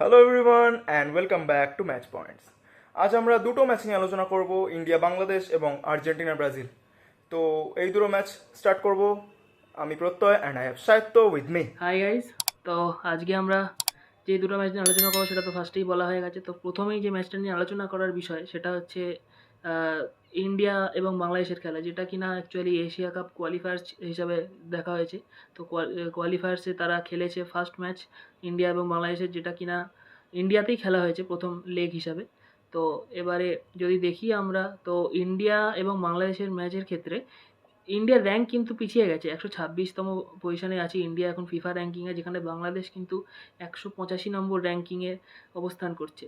Hello everyone and welcome back to match points আজ আমরা দুটো ম্যাচ নিয়ে আলোচনা করব, ইন্ডিয়া বাংলাদেশ এবং আর্জেন্টিনা ব্রাজিল। তো এই দুটো ম্যাচ স্টার্ট করব আমি Pratyay and I have Sahitya with me hi guys তো আজকে আমরা যে দুটো ম্যাচ নিয়ে আলোচনা করব সেটা তো ফার্স্টেই বলা হয়ে গেছে। তো প্রথমেই যে ম্যাচটা নিয়ে আলোচনা করার বিষয় সেটা হচ্ছে ইন্ডিয়া এবং বাংলাদেশের খেলা, যেটা কিনা অ্যাকচুয়ালি এশিয়া কাপ কোয়ালিফায়ার হিসাবে দেখা হয়েছে। তো কোয়ালিফায়ার্সে তারা খেলেছে ফার্স্ট ম্যাচ ইন্ডিয়া এবং বাংলাদেশের, যেটা কিনা ইন্ডিয়াতেই খেলা হয়েছে প্রথম লেগ হিসাবে। তো এবারে যদি দেখি আমরা, তো ইন্ডিয়া এবং বাংলাদেশের ম্যাচের ক্ষেত্রে ইন্ডিয়ার র্যাঙ্ক কিন্তু পিছিয়ে গেছে। একশো ছাব্বিশতম পজিশনে আছে ইন্ডিয়া, এখন ফিফা র্যাঙ্কিংয়ে যেখানে বাংলাদেশ কিন্তু একশো পঁচাশি নম্বর র্যাঙ্কিংয়ে অবস্থান করছে।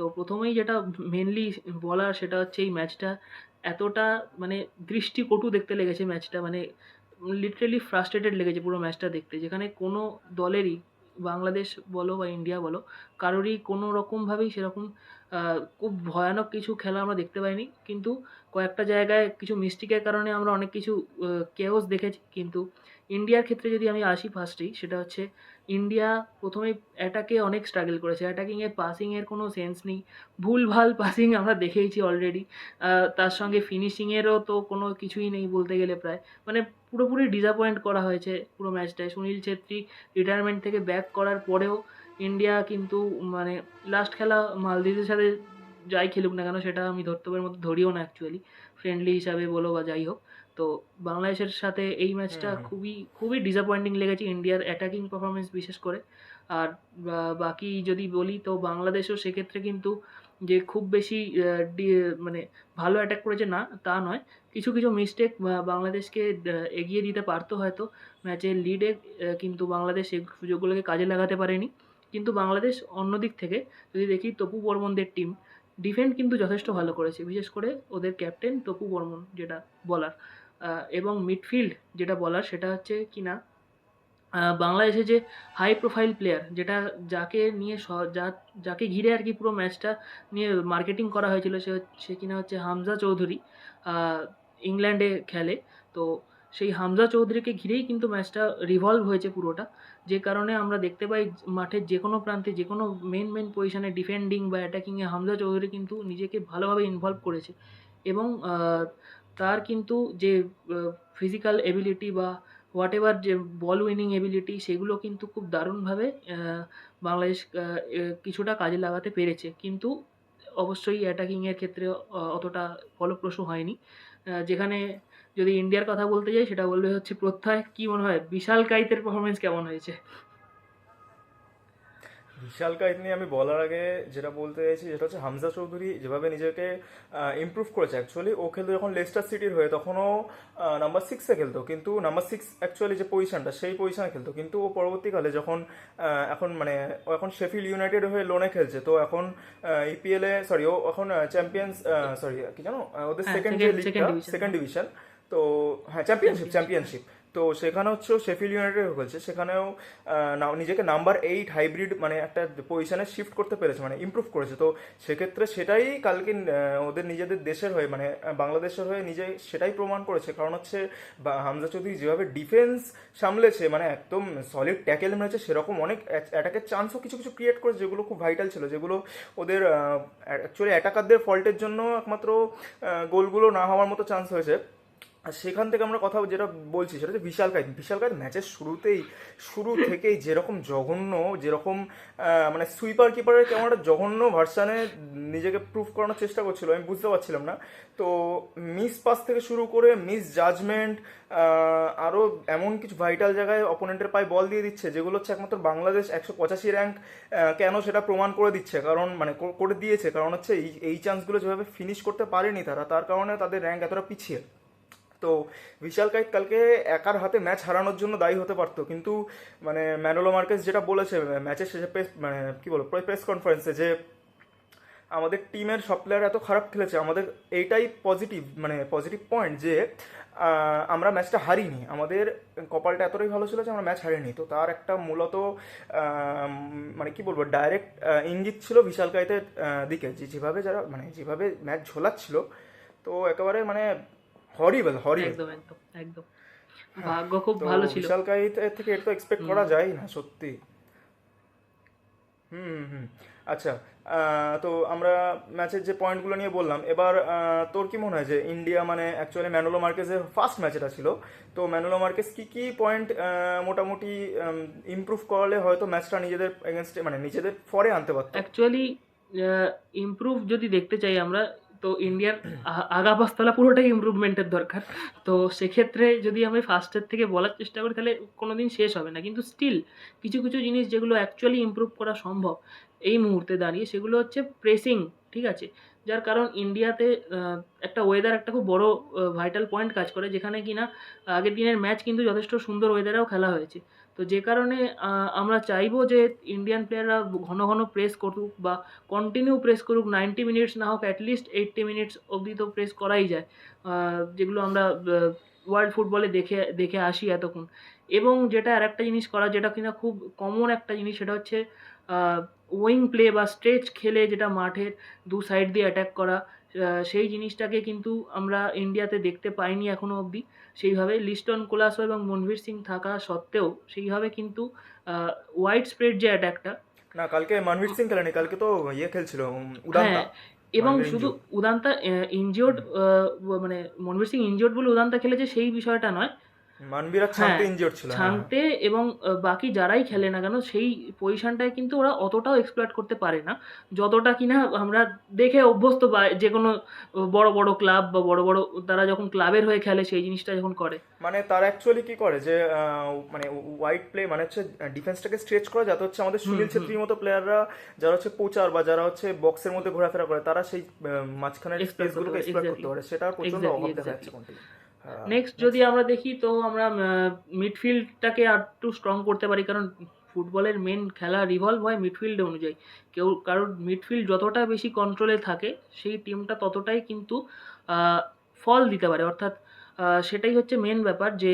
তো প্রথমেই যেটা মেনলি বলার সেটা হচ্ছে এই ম্যাচটা এতটা মানে দৃষ্টিকটু দেখতে লেগেছে ম্যাচটা মানে লিটারেলি ফ্রাস্ট্রেটেড লেগেছে পুরো ম্যাচটা দেখতে। যেখানে কোনো দলেরই, বাংলাদেশ বলো বা ইন্ডিয়া বলো, কারোরই কোনো রকমভাবেই সেরকম খুব ভয়ানক কিছু খেলা আমরা দেখতে পাইনি। কিন্তু কয়েকটা জায়গায় কিছু মিস্টেকের কারণে আমরা অনেক কিছু কেওস দেখেছি। কিন্তু ইন্ডিয়ার ক্ষেত্রে যদি আমি আসি ফার্স্টেই সেটা হচ্ছে ইন্ডিয়া প্রথমে অ্যাটাকে অনেক স্ট্রাগল করেছে। অ্যাটাকিংয়ে পাসিংয়ের কোনো সেন্স নেই। ভুলভাল পাসিং আমরা দেখেইছি অলরেডি তার সঙ্গে ফিনিশিংয়েরও তো কোনো কিছুই নেই বলতে গেলে প্রায়। মানে পুরোপুরি ডিসঅ্যাপয়েন্ট করা হয়েছে পুরো ম্যাচটায় সুনীল ছেত্রী রিটায়ারমেন্ট থেকে ব্যাক করার পরেও ইন্ডিয়া কিন্তু মানে লাস্ট খেলা মালদ্বীপের সাথে যাই খেলুক না কেন, সেটা আমি ধর্তব্যের মতো ধরিও না অ্যাকচুয়ালি ফ্রেন্ডলি হিসাবে বলো বা যাই হোক। তো বাংলাদেশের সাথে এই ম্যাচটা। খুবই খুবই ডিসঅ্যাপয়েন্টিং লেগেছে ইন্ডিয়ার অ্যাটাকিং পারফরমেন্স বিশেষ করে। আর বাকি যদি বলি তো বাংলাদেশও সেক্ষেত্রে কিন্তু যে খুব বেশি মানে ভালো অ্যাটাক করেছে না তা নয়। কিছু কিছু মিস্টেক বাংলাদেশকে এগিয়ে দিতে পারতো হয়তো। ম্যাচের লিডে কিন্তু বাংলাদেশ সেই সুযোগগুলোকে কাজে লাগাতে পারেনি। কিন্তু বাংলাদেশ অন্যদিক থেকে যদি দেখি তপু বর্মনদের টিম ডিফেন্ড কিন্তু যথেষ্ট ভালো করেছে। বিশেষ করে ওদের ক্যাপ্টেন তপু বর্মন যেটা বলার এবং মিডফিল্ড যেটা বলার সেটা হচ্ছে কি না বাংলাদেশে যে হাই প্রোফাইল প্লেয়ার যেটা যাকে নিয়ে যাকে ঘিরে আর কি পুরো ম্যাচটা নিয়ে মার্কেটিং করা হয়েছিল সে সে কিনা হচ্ছে হামজা চৌধুরী ইংল্যান্ডে খেলে। তো সেই হামজা চৌধুরীকে ঘিরেই কিন্তু ম্যাচটা রিভলভ হয়েছে পুরোটা। যে কারণে আমরা দেখতে পাই মাঠের যে কোনো প্রান্তে যে কোনো মেন মেন পজিশনে ডিফেন্ডিং বা অ্যাটাকিংয়ে হামজা চৌধুরী কিন্তু নিজেকে ভালোভাবে ইনভলভ করেছে। এবং তার কিন্তু যে ফিজিক্যাল এবিলিটি বা হোয়াট এভার যে বল উইনিং এবিলিটি সেগুলো কিন্তু খুব দারুণভাবে বাংলাদেশ কিছুটা কাজে লাগাতে পেরেছে। কিন্তু অবশ্যই অ্যাটাকিংয়ের ক্ষেত্রে অতটা ফলপ্রসূ হয়নি। যেখানে যদি ইন্ডিয়ার কথা বলতে যাই সেটা বলবে হচ্ছে প্রত্যয় কি মনে হয়? বিশাল কাইতের পারফরমেন্স কেমন হয়েছে? বিশাল কাইত নিয়ে আমি বলার আগে যেটা বলতে চাইছি যেটা হচ্ছে হামজা চৌধুরী যেভাবে নিজেকে ইমপ্রুভ করেছে অ্যাকচুয়ালি ও খেলতো যখন লেস্টার সিটির হয়ে তখনও নাম্বার সিক্সে খেলতো। কিন্তু নাম্বার সিক্স অ্যাকচুয়ালি যে পজিশনটা সেই পজিশনে খেলতো। কিন্তু ও পরবর্তীকালে যখন এখন মানে ও এখন শেফিল ইউনাইটেড হয়ে লোনে খেলছে তো এখন ইপিএল এ সরি ও এখন চ্যাম্পিয়ন্স সরি কি জানো? ওদের হ্যাঁ, সেকেন্ড যে লিগটা সেকেন্ড ডিভিশন তো হ্যাঁ চ্যাম্পিয়নশিপ চ্যাম্পিয়নশিপ তো সেখানে হচ্ছে শেফিল ইউনাইটেড খেলছে। সেখানেও নিজেকে নাম্বার এইট হাইব্রিড মানে একটা পজিশনে শিফট করতে পেরেছে মানে ইমপ্রুভ করেছে। তো সেক্ষেত্রে সেটাই কালকে ওদের নিজেদের দেশের হয়ে মানে বাংলাদেশের হয়ে নিজে সেটাই প্রমাণ করেছে। কারণ হচ্ছে হামজা চৌধুরী যেভাবে ডিফেন্স সামলেছে মানে একদম সলিড ট্যাকেল মেরেছে, সেরকম অনেক অ্যাটাকের চান্সও কিছু কিছু ক্রিয়েট করেছে, যেগুলো খুব ভাইটাল ছিল, যেগুলো ওদের অ্যাকচুয়ালি অ্যাটাকারদের ফল্টের জন্য একমাত্র গোলগুলো না হওয়ার মতো চান্স হয়েছে। আর সেখান থেকে আমরা কথা যেটা বলছি সেটা হচ্ছে বিশাল কাজ বিশাল কাজ ম্যাচের শুরুতেই, শুরু থেকেই যেরকম জঘন্য, যেরকম মানে সুইপার কিপারের কেমন একটা জঘন্য ভার্সানে নিজেকে প্রুভ করানোর চেষ্টা করছিল, আমি বুঝতে পারছিলাম না। তো মিস পাস থেকে শুরু করে মিস জাজমেন্ট আরও এমন কিছু ভাইটাল জায়গায় অপোনেন্টের পায়ে বল দিয়ে দিচ্ছে, যেগুলো হচ্ছে একমাত্র বাংলাদেশ একশো পঁচাশি র্যাঙ্ক কেন সেটা প্রমাণ করে দিচ্ছে। কারণ মানে করে দিয়েছে। কারণ হচ্ছে এই এই চান্সগুলো যেভাবে ফিনিশ করতে পারেনি তারা, তার কারণে তাদের র্যাঙ্ক এতটা পিছিয়ে। তো বিশাল কাইত কালকে একার হাতে ম্যাচ হারানোর জন্য দায়ী হতে পারতো। কিন্তু মানে ম্যানোলো মার্কেস যেটা বলেছে, ম্যাচের শেষে প্রেস মানে কি বলব প্রেস কনফারেন্সে যে আমাদের টিমের সব প্লেয়ার এত খারাপ খেলেছে, আমাদের এইটাই পজিটিভ মানে পজিটিভ পয়েন্ট যে আমরা ম্যাচটা হারিনি। আমাদের কপালটা এতটাই ভালো ছিল যে আমরা ম্যাচ হারিনি। তো তার একটা মূলত মানে কি বলব ডাইরেক্ট ইঙ্গিত ছিল বিশাল কাইতের দিকে। যে, যেভাবে যারা মানে যেভাবে ম্যাচ ঝোলাচ্ছিল, তো একেবারে মানে হরিবেল হরিবেল একদম একদম একদম। ভাগ্য খুব ভালো ছিল। বিশাল কাইত থেকে এটা তো এক্সপেক্ট করা যায় না সত্যি। হুম হুম আচ্ছা তো আমরা ম্যাচের যে পয়েন্টগুলো নিয়ে বললাম এবার তোর কি মনে হয় যে ইন্ডিয়া মানে অ্যাকচুয়ালি ম্যানোলো মার্কেসের ফার্স্ট ম্যাচ এটা ছিল? তো ম্যানোলো মার্কেস কি কি পয়েন্ট মোটামুটি ইমপ্রুভ করলে হয়তো ম্যাচটা নিজেদের এগেনস্টে মানে নিজেদের ফরে আনতে পারতো? অ্যাকচুয়ালি ইমপ্রুভ যদি দেখতে চাই আমরা তো ইন্ডিয়ার আগা পাঁচতলা পুরোটাই ইমপ্রুভমেন্টের দরকার। তো সেক্ষেত্রে যদি আমি ফার্স্টের থেকে বলার চেষ্টা করি, তাহলে কোনো দিন শেষ হবে না। কিন্তু স্টিল কিছু কিছু জিনিস যেগুলো অ্যাকচুয়ালি ইমপ্রুভ করা সম্ভব এই মুহূর্তে দাঁড়িয়ে, সেগুলো হচ্ছে প্রেসিং ঠিক আছে? যার কারণ ইন্ডিয়াতে একটা ওয়েদার একটা খুব বড় ভাইটাল পয়েন্ট কাজ করে, যেখানে কিনা আগের দিনের ম্যাচ কিন্তু যথেষ্ট সুন্দর ওয়েদারেও খেলা হয়েছে। তো যে কারণে আমরা চাইব যে ইন্ডিয়ান প্লেয়াররা ঘন ঘন প্রেস করুক বা কন্টিনিউ প্রেস করুক নাইনটি মিনিটস না হোক অ্যাটলিস্ট এইটটি মিনিটস অবধি তো প্রেস করাই যায় যেগুলো আমরা ওয়ার্ল্ড ফুটবলে দেখে দেখে আসি এতক্ষণ। এবং যেটা আর একটা জিনিস করা, যেটা কিনা খুব কমন একটা জিনিস, সেটা হচ্ছে ওয়িং প্লে বা স্ট্রেচ খেলে যেটা মাঠের দু সাইড দিয়ে অ্যাটাক করা সেই জিনিসটাকে কিন্তু আমরা ইন্ডিয়াতে দেখতে পাইনি এখনও অবধি। সেইভাবে লিস্টন কোলাসো এবং মনভীর সিং থাকা সত্ত্বেও সেইভাবে কিন্তু ওয়াইড স্প্রেড যে অ্যাটাকটা না কালকে মনভীর সিং খেলেনি কালকে তো ইয়ে খেলছিল উদান্তা। হ্যাঁ এবং শুধু উদান্তা ইনজিওর্ড মানে মনভীর সিং ইনজিওর্ড বলে উদান্তা খেলেছে সেই বিষয়টা নয়। মানবীর হ্যাঁ, ইনজিওর ছিল হ্যাঁ। এবং বাকি যারাই খেলে না কেন সেই পজিশনটায় কিন্তু ওরা অতটাও এক্সপ্লয়েট করতে পারে না। যতটা কিনা আমরা দেখে অভ্যস্ত বা যে কোনো বড় বড় ক্লাব বা বড় বড় তারা যখন ক্লাবের হয়ে খেলে সেই জিনিসটা যখন করে। মানে তারা অ্যাকচুয়ালি কি করে যে মানে ওয়াইড প্লে মানে হচ্ছে ডিফেন্সটাকে স্ট্রেচ করে যাতে হচ্ছে আমাদের সুনীল ছেত্রীর মতো প্লেয়াররা যারা হচ্ছে পোচার বা যারা হচ্ছে বক্সের মধ্যে ঘোরাফেরা করে তারা সেই মাঝখানের স্পেসগুলোকে এক্সপ্লয়েট করতে পারে। সেটা প্রচণ্ড অভাব দেখা যাচ্ছে নেক্সট যদি আমরা দেখি তো আমরা মিডফিল্ডটাকে আর একটু স্ট্রং করতে পারি। কারণ ফুটবলের মেন খেলা রিভলভ হয় মিডফিল্ড অনুযায়ী। কেউ কারণ মিডফিল্ড যতটা বেশি কন্ট্রোলে থাকে সেই টিমটা ততটাই কিন্তু ফল দিতে পারে। অর্থাৎ সেটাই হচ্ছে মেন ব্যাপার যে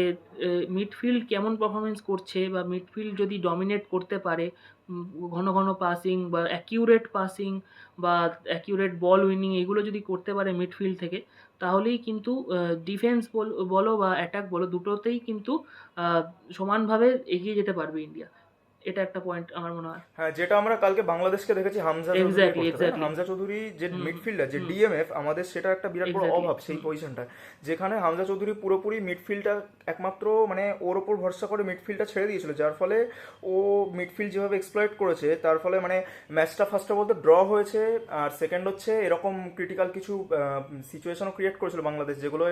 মিডফিল্ড কেমন পারফরমেন্স করছে বা মিডফিল্ড যদি ডমিনেট করতে পারে ঘন ঘন পাসিং বা অ্যাকিউরেট পাসিং বা অ্যাকিউরেট বল উইনিং এগুলো যদি করতে পারে মিডফিল্ড থেকে তাহলেই কিন্তু ডিফেন্স বলো বা অ্যাটাক বলো দুটোতেই কিন্তু সমানভাবে এগিয়ে যেতে পারবে ইন্ডিয়া। এটা একটা পয়েন্ট আমার মনে হয়। হ্যাঁ যেটা আমরা কালকে বাংলাদেশকে দেখেছি হামজা চৌধুরী exactly. হামজা চৌধুরী যে মিডফিল্ডার যে ডিএমএফ আমাদের সেটা একটা বিরাট বড় অভাব সেই পজিশনটা যেখানে হামজা চৌধুরী পুরোপুরি মিডফিল্ডটা একমাত্র মানে ওর ওপর ভরসা করে মিডফিল্ডটা ছেড়ে দিয়েছিল যার ফলে ও মিডফিল্ড যেভাবে এক্সপ্লয়েট করেছে তার ফলে মানে ম্যাচটা ফার্স্ট অফ অল তো ড্র হয়েছে আর সেকেন্ড হচ্ছে এরকম ক্রিটিক্যাল কিছু সিচুয়েশনও ক্রিয়েট করেছিল বাংলাদেশ যেগুলো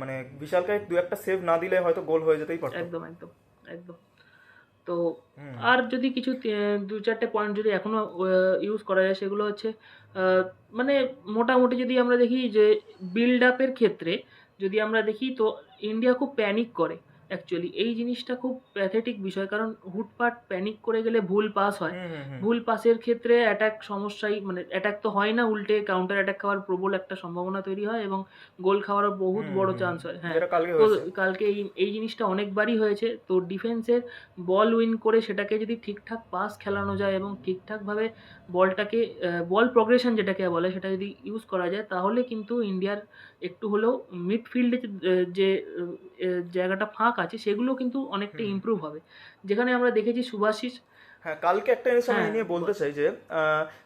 মানে বিশালকায় দু একটা সেভ না দিলে হয়তো গোল হয়ে যেতেই পারতো। একদম একদম একদম। তো আর যদি কিছু দু চারটে পয়েন্ট যদি এখনও ইউজ করা যায় সেগুলো হচ্ছে মানে মোটামুটি যদি আমরা দেখি যে বিল্ড আপের ক্ষেত্রে যদি আমরা দেখি তো ইন্ডিয়া খুব প্যানিক করে। অ্যাকচুয়ালি এই জিনিসটা খুব প্যাথেটিক বিষয়। কারণ হুটপাট প্যানিক করে গেলে ভুল পাস হয়। হুম, হুম, হুম। ভুল পাসের ক্ষেত্রে অ্যাটাক সমস্যাই মানে অ্যাটাক তো হয় না উল্টে কাউন্টার অ্যাটাক খাওয়ার প্রবল একটা সম্ভাবনা তৈরি হয় এবং গোল খাওয়ারও বহুত বড় চান্স হয়। হ্যাঁ। কালকে তো কালকে এই এই জিনিসটা অনেকবারই হয়েছে। তো ডিফেন্সের বল উইন করে সেটাকে যদি ঠিকঠাক পাস খেলানো যায় এবং ঠিকঠাকভাবে বলটাকে বল প্রোগ্রেশন যেটাকে বলে সেটা যদি ইউজ করা যায় তাহলে কিন্তু ইন্ডিয়ার একটু হলেও মিডফিল্ডে যে জায়গাটা ফাঁক আছে সেগুলো কিন্তু অনেকটা ইম্প্রুভ হবে। যেখানে আমরা দেখেছি সুভাশিস হ্যাঁ কালকে একটা জিনিস আমি হ্যাঁ, নিয়ে বলতে চাই যে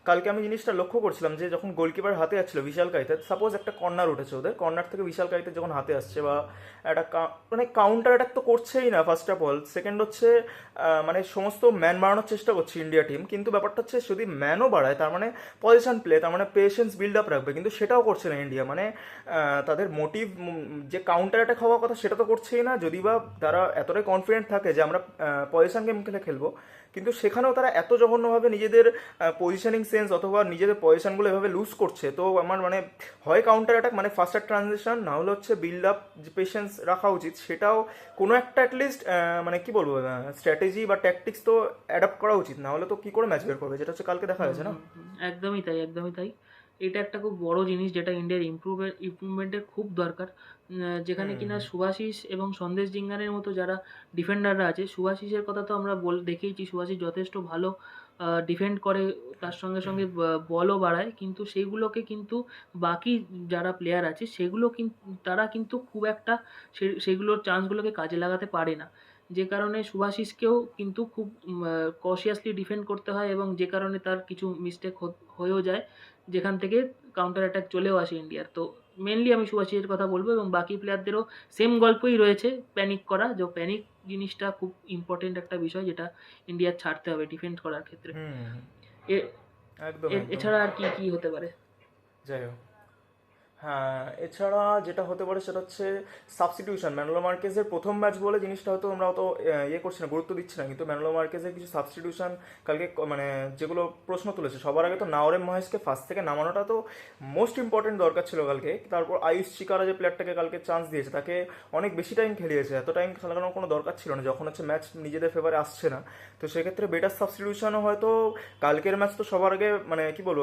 কালকে আমি জিনিসটা লক্ষ্য করছিলাম যে যখন গোলকিপার হাতে যাচ্ছিল বিশাল কাইতে সাপোজ একটা কর্নার উঠেছে ওদের কর্নার থেকে বিশাল কাইতে যখন হাতে আসছে বা একটা মানে কাউন্টার অ্যাটাক তো করছেই না ফার্স্ট অফ অল সেকেন্ড হচ্ছে মানে সমস্ত ম্যান বাড়ানোর চেষ্টা করছে ইন্ডিয়া টিম কিন্তু ব্যাপারটা হচ্ছে যদি ম্যানও বাড়ায় তার মানে পজিশন প্লে তার মানে পেশেন্স বিল্ড আপ রাখবে কিন্তু সেটাও করছে না ইন্ডিয়া মানে তাদের মোটিভ যে কাউন্টার অ্যাটাক হওয়ার কথা সেটা তো করছেই না যদি বা তারা এতটাই কনফিডেন্ট থাকে যে আমরা পজিশন গেম খেলে খেলব কিন্তু সেখানেও তারা এত জঘন্যভাবে নিজেদের পজিশনিং সেন্স অথবা নিজেদের পজিশনগুলো এভাবে লুজ করছে। তো আমার মানে হয় কাউন্টার অ্যাটাক মানে ফার্স্ট ট্রানজেকশন না হলে হচ্ছে বিল্ড আপ যে পেশেন্স রাখা উচিত, সেটাও কোনো একটা অ্যাটলিস্ট মানে কি বলব স্ট্র্যাটেজি বা ট্যাকটিক্স তো অ্যাডাপ্ট করা উচিত। না হলে তো কি করে ম্যাচ বের করবে? যেটা হচ্ছে কালকে দেখা যাচ্ছে না? একদমই তাই একদমই তাই। এটা একটা খুব বড় জিনিস যেটা ইন্ডিয়ার ইমপ্রুভের ইমপ্রুভমেন্টের খুব দরকার। যেখানে কিনা। সুভাশিস এবং সন্দেশ জিঙ্গানের মতো যারা ডিফেন্ডাররা আছে সুভাশিসের কথা তো আমরা বল দেখেইছি সুভাশিস যথেষ্ট ভালো ডিফেন্ড করে তার সঙ্গে সঙ্গে বলও বাড়ায়। কিন্তু সেইগুলোকে কিন্তু বাকি যারা প্লেয়ার আছে সেগুলো কিন্তু তারা কিন্তু খুব একটা সে- সেগুলোর চান্সগুলোকে কাজে লাগাতে পারে না। যে কারণে সুভাশিসকেও কিন্তু খুব কশিয়াসলি ডিফেন্ড করতে হয় এবং যে কারণে তার কিছু মিস্টেক হয়েও যায়। যেখান থেকে কাউন্টার অ্যাটাক চলেও আসে ইন্ডিয়ার তো মেনলি আমি সুভাশিসের কথা বলব এবং বাকি প্লেয়ারদেরও সেম গল্পই রয়েছে প্যানিক করা। যে প্যানিক জিনিসটা খুব ইম্পর্টেন্ট একটা বিষয় যেটা ইন্ডিয়ার ছাড়তে হবে ডিফেন্ড করার ক্ষেত্রে। এছাড়া আর কি কি হতে পারে? যাই হোক। হ্যাঁ এছাড়া যেটা হতে পারে সেটা হচ্ছে সাবস্টিটিউশন ম্যানুলো মার্কেজের প্রথম ম্যাচ বলে জিনিসটা হয়তো আমরা অত ইয়ে করছি না গুরুত্ব দিচ্ছি না কিন্তু ম্যানুলো মার্কেজের কিছু সাবস্টিটিউশন কালকে মানে যেগুলো প্রশ্ন তুলেছে সবার আগে তো নাওরেম মহেশকে ফার্স্ট থেকে নামানোটা তো মোস্ট ইম্পর্টেন্ট দরকার ছিল কালকে। তারপর আয়ুষ চিকারা যে প্লেয়ারটাকে কালকে চান্স দিয়েছে তাকে অনেক বেশি টাইম খেলিয়েছে এত টাইম খেলানোর কোনো দরকার ছিল না যখন হচ্ছে ম্যাচ নিজেদের ফেভারে আসছে না। তো সেক্ষেত্রে বেটার সাবস্টিটিউশনও হয়তো কালকের ম্যাচ তো সবার আগে মানে কি বলব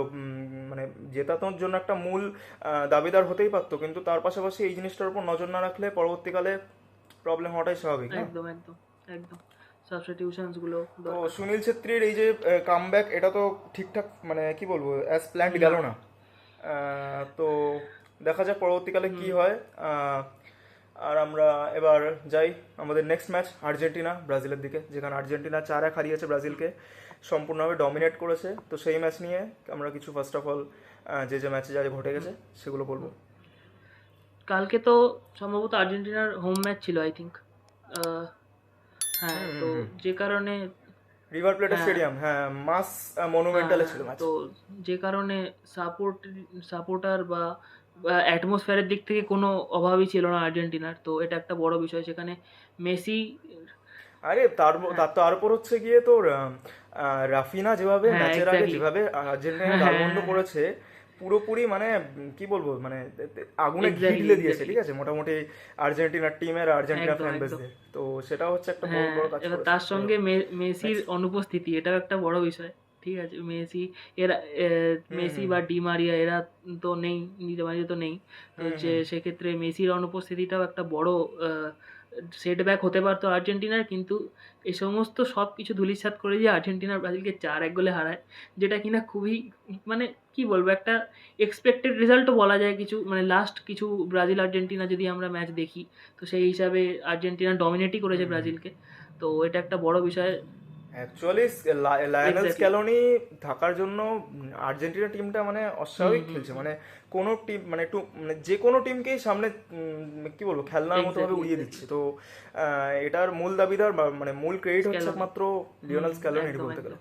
মানে জেতানোর জন্য একটা মূল আহ, দাবিদার হতেই পারতো কিন্তু তার পাশাপাশি এই জিনিসটার উপর নজর না রাখলে পরবর্তীকালে প্রবলেম হওয়াটাই স্বাভাবিক একদম একদম একদম। সাবস্টিটিউশনসগুলো তো সুনীল ছেত্রীর এই যে কামব্যাক এটা তো ঠিকঠাক মানে কি বলব অ্যাজ প্ল্যান্ড গেল না। তো দেখা যাক পরবর্তীকালে কি হয়। আর আমরা এবার যাই আমাদের নেক্সট ম্যাচ আর্জেন্টিনা ব্রাজিলের দিকে যেখানে আর্জেন্টিনা চার এক হারিয়েছে ব্রাজিলকে সম্পূর্ণভাবে ডমিনেট করেছে। তো সেই ম্যাচ নিয়ে আমরা কিছু ফার্স্ট অফ অল যে যে ম্যাচে যা ঘটে গেছে সেগুলো বলব। কালকে তো সম্ভবত আর্জেন্টিনার হোম ম্যাচ ছিল আই থিঙ্ক হ্যাঁ তো যে কারণে রিভার প্লেটের হ্যাঁ। স্টেডিয়াম হ্যাঁ মাস মনুমেন্টালে ছিল ম্যাচ তো যে কারণে সাপোর্ট সাপোর্টার বা অ্যাটমসফিয়ারের দিক থেকে কোনো অভাবই ছিল না আর্জেন্টিনার তো এটা একটা বড় বিষয়। সেখানে মেসি আরে তার তার তো তারপর হচ্ছে গিয়ে তোর রাফিনা যেভাবে হ্যাঁ, ম্যাচের আগে. যেভাবে আর্জেন্টিনা হ্যাঁ, গালমন্দ হ্যাঁ, করেছে পুরোপুরি মানে কি বলব মানে আগুনে ঘি ঢেলে দিয়েছে ঠিক আছে? মোটামুটি আর্জেন্টিনার টিমের আর্জেন্টিনা ফ্যান। বেসদের তো সেটা হচ্ছে একটা বড় হ্যাঁ বড় কাজ তার সঙ্গে মেসির অনুপস্থিতি এটাও একটা বড় বিষয় ঠিক আছে? মেসি এরা মেসি বা ডি মারিয়া এরা তো নেই নিজে মারিয়া তো নেই। তো সেক্ষেত্রে মেসির অনুপস্থিতিটাও একটা বড় সেটব্যাক হতে পারতো আর্জেন্টিনার কিন্তু এই সমস্ত সব কিছু ধুলিসাত করে দিয়ে আর্জেন্টিনা ব্রাজিলকে চার এক গোলে হারায় যেটা কিনা খুবই মানে কি বলব একটা এক্সপেক্টেড রেজাল্টও বলা যায় কিছু মানে লাস্ট কিছু ব্রাজিল আর্জেন্টিনা যদি আমরা ম্যাচ দেখি তো সেই হিসাবে আর্জেন্টিনা ডমিনেটই করেছে ব্রাজিলকে। তো এটা একটা বড় বিষয়। Actually Lionel. স্ক্যালোনি থাকার জন্য আর্জেন্টিনা টিমটা মানে অস্বাভাবিক খেলছে। মানে কোনো টিম মানে একটু মানে যে কোনো টিমকেই সামনে কি বলব খেলনার মতো ভাবে উড়িয়ে দিচ্ছে। তো এটার মূল দাবিদার মানে মূল ক্রেডিট হচ্ছে. একমাত্র লিওনাল স্ক্যালোনির বলতে গেলে।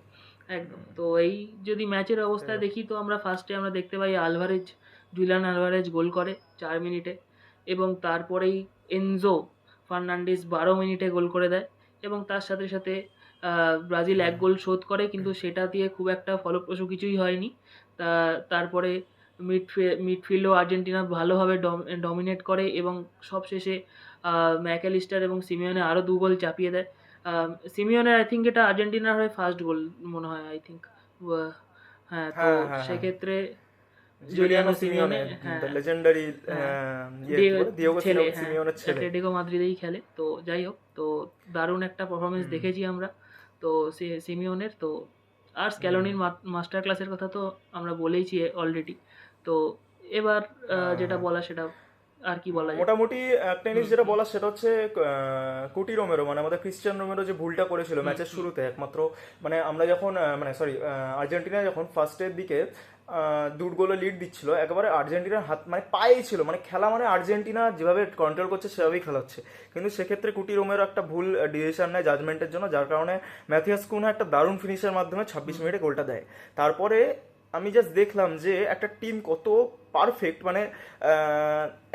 একদম। তো এই যদি ম্যাচের অবস্থা হ্যাঁ। দেখি তো আমরা ফার্স্টে আমরা দেখতে পাই আলভারেজ জুলিয়ান আলভারেজ গোল করে চার মিনিটে এবং তারপরেই এনজো ফার্নান্ডিস বারো মিনিটে গোল করে দেয় এবং তার সাথে সাথে ব্রাজিল এক গোল শোধ করে কিন্তু সেটা দিয়ে খুব একটা ফলপ্রসূ কিছুই হয়নি। তা তারপরে মিডফি মিডফিল্ডও আর্জেন্টিনা ভালোভাবে ডমিনেট করে এবং সবশেষে ম্যাকালিস্টার এবং সিমিয়নে আরও দু গোল চাপিয়ে দেয়। সিমিয়নের আই থিঙ্ক এটা আর্জেন্টিনার হয়ে ফার্স্ট গোল মনে হয় আই থিঙ্ক হ্যাঁ তো হ্যাঁ, হ্যাঁ, হ্যাঁ। সেক্ষেত্রে জুলিয়ানো সিমিওনে হ্যাঁ। লেজেন্ডারি হ্যাঁ। ছেলে হ্যাঁ অ্যাটলেটিকো মাদ্রিদেই খেলে। তো যাই হোক তো দারুণ একটা পারফরমেন্স দেখেছি আমরা। তো সে- সিমিওনের তো আর স্ক্যালোনির মাস্টার ক্লাসের কথা তো আমরা বলেইছি অলরেডি তো এবার হ্যাঁ, যেটা হ্যাঁ। বলা সেটা আর কি বলা যায়? মোটামুটি একটা জিনিস যেটা বলা সেটা হচ্ছে কুটি রোমেরো মানে আমাদের ক্রিশ্চিয়ান রোমেরো যে ভুলটা করেছিল ম্যাচের শুরুতে একমাত্র মানে আমরা যখন মানে সরি আর্জেন্টিনা যখন ফার্স্টের দিকে আহ, দুট গোলে লিড দিচ্ছিল একেবারে আর্জেন্টিনার হাত মানে পায়েই ছিল মানে খেলা মানে আর্জেন্টিনা যেভাবে কন্ট্রোল করছে সেভাবেই খেলা হচ্ছে। কিন্তু সেক্ষেত্রে কুটি রোমেরো একটা ভুল ডিসিশন নেয় জাজমেন্টের জন্য যার কারণে ম্যাথিয়াস কুনহা একটা দারুণ ফিনিশের মাধ্যমে ছাব্বিশ মিনিটে গোলটা দেয়। তারপরে আমি জাস্ট দেখলাম যে একটা টিম কত পারফেক্ট মানে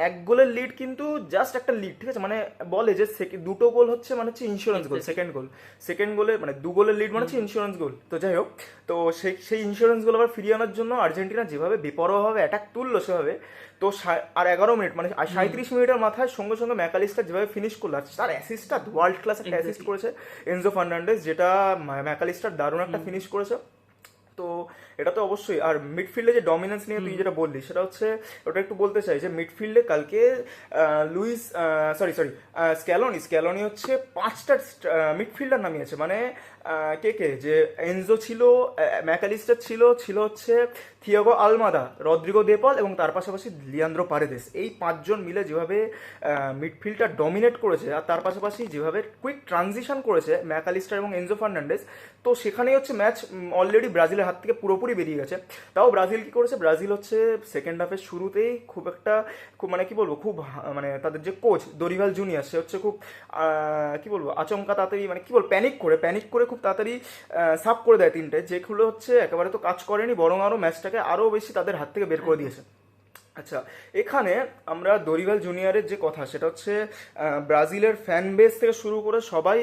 এক গোলের লিড কিন্তু জাস্ট একটা লিড ঠিক আছে? মানে বলে যে দুটো গোল হচ্ছে মানে হচ্ছে insurance goal second goal second গোলে মানে দু গোলের লিড মানে হচ্ছে ইন্স্যুরেন্স গোল তো যাই হোক তো সেই সেই ইন্স্যুরেন্স গোল আবার ফিরিয়ে আনার জন্য আর্জেন্টিনা যেভাবে বেপরোয়াভাবে অ্যাটাক তুললো সেভাবে তো আর এগারো মিনিট মানে সাঁত্রিশ মিনিটের মাথায় সঙ্গে সঙ্গে ম্যাকালিস্টার যেভাবে ফিনিশ করল তার অ্যাসিস্টটা ওয়ার্ল্ড ক্লাস একটা অ্যাসিস্ট করেছে এনজো ফার্নান্ডেস যেটা ম্যাকালিস্টার দারুণ একটা ফিনিশ করেছে। তো এটা তো অবশ্যই। আর মিডফিল্ডে যে ডমিনেন্স নিয়ে তুই যেটা বললি সেটা হচ্ছে ওটা একটু বলতে চাই যে মিডফিল্ডে কালকে Luis sorry sorry Scaloni Scaloni হচ্ছে পাঁচটা মিডফিল্ডার নামিয়েছে। মানে কে কে? যে এনজো ছিল ম্যাকালিস্টার ছিল ছিল হচ্ছে থিয়াগো আলমাদা, রদ্রিগো দেপল এবং তার পাশাপাশি লিয়ান্দ্রো পারেদেস। এই পাঁচজন মিলে যেভাবে মিডফিল্ডটা ডমিনেট করেছে আর তার পাশাপাশি যেভাবে কুইক ট্রানজিশন করেছে ম্যাকালিস্টার এবং এনজো ফার্নান্ডেস তো সেখানেই হচ্ছে ম্যাচ অলরেডি ব্রাজিলের হাত থেকে পুরোপুরি বেরিয়ে গেছে। তাও ব্রাজিল কি করেছে? ব্রাজিল হচ্ছে সেকেন্ড হাফের শুরুতেই খুব একটা, খুব মানে কি বলব? খুব মানে তাদের যে কোচ দরিভাল জুনিয়র সে হচ্ছে খুব কি বলব? আচমকা তাড়াতাড়ি মানে কি বল প্যানিক করে প্যানিক করে খুব তাড়াতাড়ি সাফ করে দেয় তিনটে, যেগুলো হচ্ছে একেবারে তো কাজ করেনি, বরং আরও ম্যাচটাকে আরও বেশি তাদের হাত থেকে বের করে দিয়েছে। আচ্ছা এখানে আমরা দরিভাল জুনিয়রের যে কথা, সেটা হচ্ছে ব্রাজিলের ফ্যান বেস থেকে শুরু করে সবাই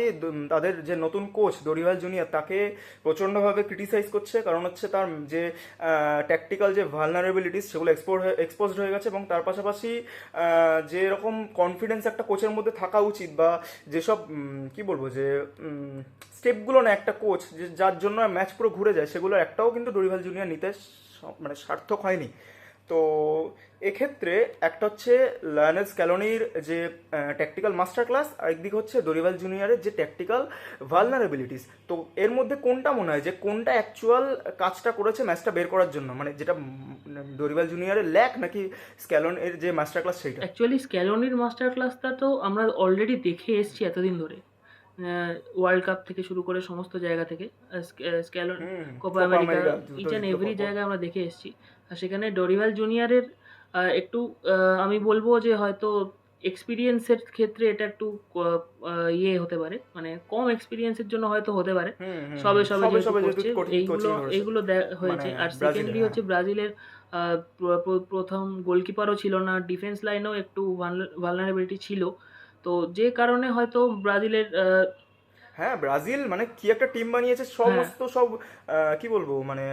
তাদের যে নতুন কোচ দরিভাল জুনিয়র তাকে প্রচণ্ডভাবে ক্রিটিসাইজ করছে। কারণ হচ্ছে তার যে ট্যাকটিক্যাল যে ভালনারেবিলিটিস সেগুলো এক্সপোর্ট এক্সপোজড হয়ে গেছে এবং তার পাশাপাশি যে এরকম কনফিডেন্স একটা কোচের মধ্যে থাকা উচিত বা যেসব কি বলব যে স্টেপগুলো না একটা কোচ যে যার জন্য ম্যাচ পুরো ঘুরে যায়, সেগুলো একটাও কিন্তু দরিভাল জুনিয়র নিতে মানে সার্থক হয়নি। তো এক্ষেত্রে একটা হচ্ছে লায়নেল স্ক্যালোনির যে ট্যাকটিক্যাল মাস্টার ক্লাস আর একদিকে হচ্ছে দরিভাল জুনিয়রের যে ট্যাকটিক্যাল ভালনারেবিলিটিস তো এর মধ্যে কোনটা মনে হয়? যে কোনটা অ্যাকচুয়াল কাজটা করেছে ম্যাচটা বের করার জন্য? মানে যেটা দরিবাল জুনিয়রের ল্যাক নাকি স্ক্যালন এর যে মাস্টার ক্লাস সেইটা? অ্যাকচুয়ালি স্ক্যালোনির মাস্টার ক্লাসটা তো আমরা অলরেডি দেখে এসেছি এতদিন ধরে। ওয়ার্ল্ড কাপ থেকে শুরু করে সমস্ত জায়গা থেকে। Scaloni Copa America each every. জায়গায় আমরা দেখে এসেছি। সেখানে ডরিভাল জুনিয়রের একটু আমি বলব যে হয়তো এক্সপিরিয়েন্সের ক্ষেত্রে এটা একটু ইয়ে হতে পারে। মানে কম এক্সপিরিয়েন্সের জন্য হয়তো হতে পারে। সবে সবে করছে এইগুলো এইগুলো হয়েছে মানে আর সেকেন্ডলি হ্যাঁ। হচ্ছে ব্রাজিলের প্রথম গোলকিপারও ছিল না। ডিফেন্স লাইনেও একটু ভালনারেবিলিটি ছিল। তো যে কারণে হয়তো ব্রাজিলের হ্যাঁ ব্রাজিল মানে কি একটা টিম বানিয়েছে সমস্ত সব কি বলব মানে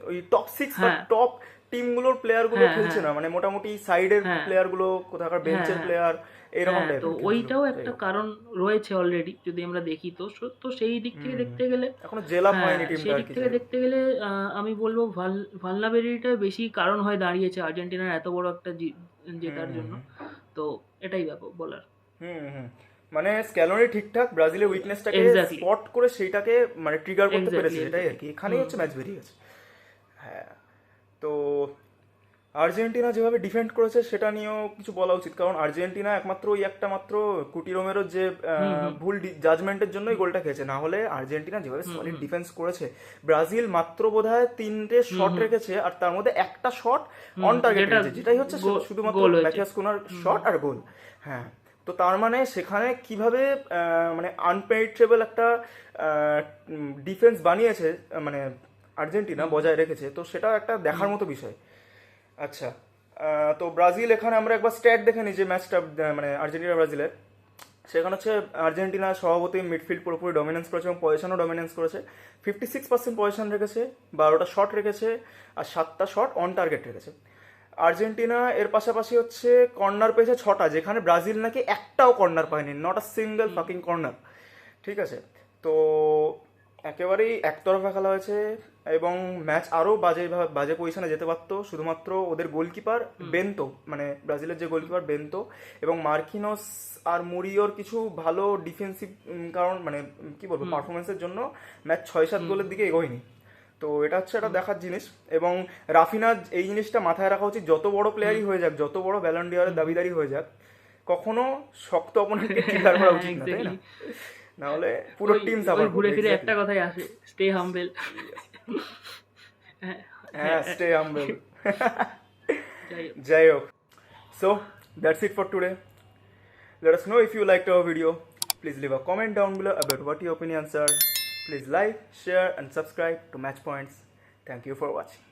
ওই টপ সিক্স বা হ্যাঁ। টপ টিমগুলোর প্লেয়ারগুলো হ্যাঁ, খেলছে হ্যাঁ। না। মানে মোটামুটি সাইডের হ্যাঁ। প্লেয়ারগুলো কোথাকার বেঞ্চের হ্যাঁ, প্লেয়ার এরকম তো ওইটাও একটা কারণ রয়েছে অলরেডি যদি আমরা দেখি। তো তো সেই দিক থেকে দেখতে গেলে এখনও জেলা হ্যাঁ, হয়নি টিমটা সেই দিক থেকে দেখতে গেলে আমি বলব ভালো ভালনাবেরিটা বেশি কারণ হয়ে দাঁড়িয়েছে আর্জেন্টিনার এত বড় একটা জেতার জন্য। তো এটাই ব্যাপার বলার। হুম হুম। মানে স্ক্যালনি ঠিকঠাক ব্রাজিলের উইকনেসটাকে. স্পট করে সেইটাকে মানে ট্রিগার করতে পেরেছে সেটাই আর কি। এখানেই হচ্ছে ম্যাচ বেরিয়ে গেছে। হ্যাঁ। তো আর্জেন্টিনা যেভাবে ডিফেন্ড করেছে সেটা নিয়েও কিছু বলা উচিত। কারণ আর্জেন্টিনা একমাত্র ওই একটা মাত্র কুটিরোমেরও যে। ভুল জাজমেন্টের জন্যই গোলটা খেয়েছে। না হলে আর্জেন্টিনা যেভাবে সলিড ডিফেন্স করেছে ব্রাজিল মাত্র বোধহয় তিনটে শট রেখেছে আর তার মধ্যে একটা শট অন টার্গেট রেখেছে যেটাই হচ্ছে শুধুমাত্র। ম্যাথিয়াস কোনার শট আর গোল হ্যাঁ তো তার মানে সেখানে কীভাবে মানে আনপেনিট্রেবল একটা ডিফেন্স বানিয়েছে মানে আর্জেন্টিনা বজায় রেখেছে, তো সেটা একটা দেখার মতো বিষয়। আচ্ছা তো ব্রাজিল, এখানে আমরা একবার স্ট্যাট দেখে নিই যে ম্যাচটা মানে আর্জেন্টিনা ব্রাজিলের। সেখানে হচ্ছে আর্জেন্টিনা সভাপতি মিডফিল্ড পুরোপুরি ডমিনেন্স করেছে এবং পজিশনও ডমিনেন্স করেছে। ফিফটি সিক্স পার্সেন্ট পজিশন রেখেছে, বারোটা শট রেখেছে, আর সাতটা শট অন টার্গেট রেখেছে। আর্জেন্টিনা এর পাশাপাশি হচ্ছে কর্নার পেয়েছে ছটা, যেখানে ব্রাজিল নাকি একটাও কর্নার পায়নি not a single fucking corner ঠিক আছে, তো একেবারেই একতরফা খেলা হয়েছে এবং ম্যাচ আরও বাজে বাজে পজিশনে যেতে পারতো। শুধুমাত্র ওদের গোলকিপার বেন্তো মানে ব্রাজিলের যে গোলকিপার বেন্তো এবং মার্কিনোস আর মুরিওর কিছু ভালো ডিফেন্সিভ কারণ মানে কি বলব পারফরমেন্সের জন্য ম্যাচ ছয় সাত গোলের দিকে এগোয়নি। তো এটা হচ্ছে একটা দেখার জিনিস এবং রাফিনা এই জিনিসটা মাথায় রাখা উচিত যত বড় প্লেয়ারই হয়ে যাক যত বড় ব্যালন্ডিয়ারের দাবিদারি হয়ে যাক কখনো শক্ত অপোনেন্টকে ট্রিগার করা উচিত না তাই না? না হলে পুরো টিম সাফার ঘুরে ফিরে একটা কথাই আসে স্টে হাম্বেল হ্যাঁ স্টে হাম্বল যাই হোক। যাই হোক so that's it for today let us know if you liked our video please leave a comment down below about what your opinions are please like share and subscribe to match points thank you for watching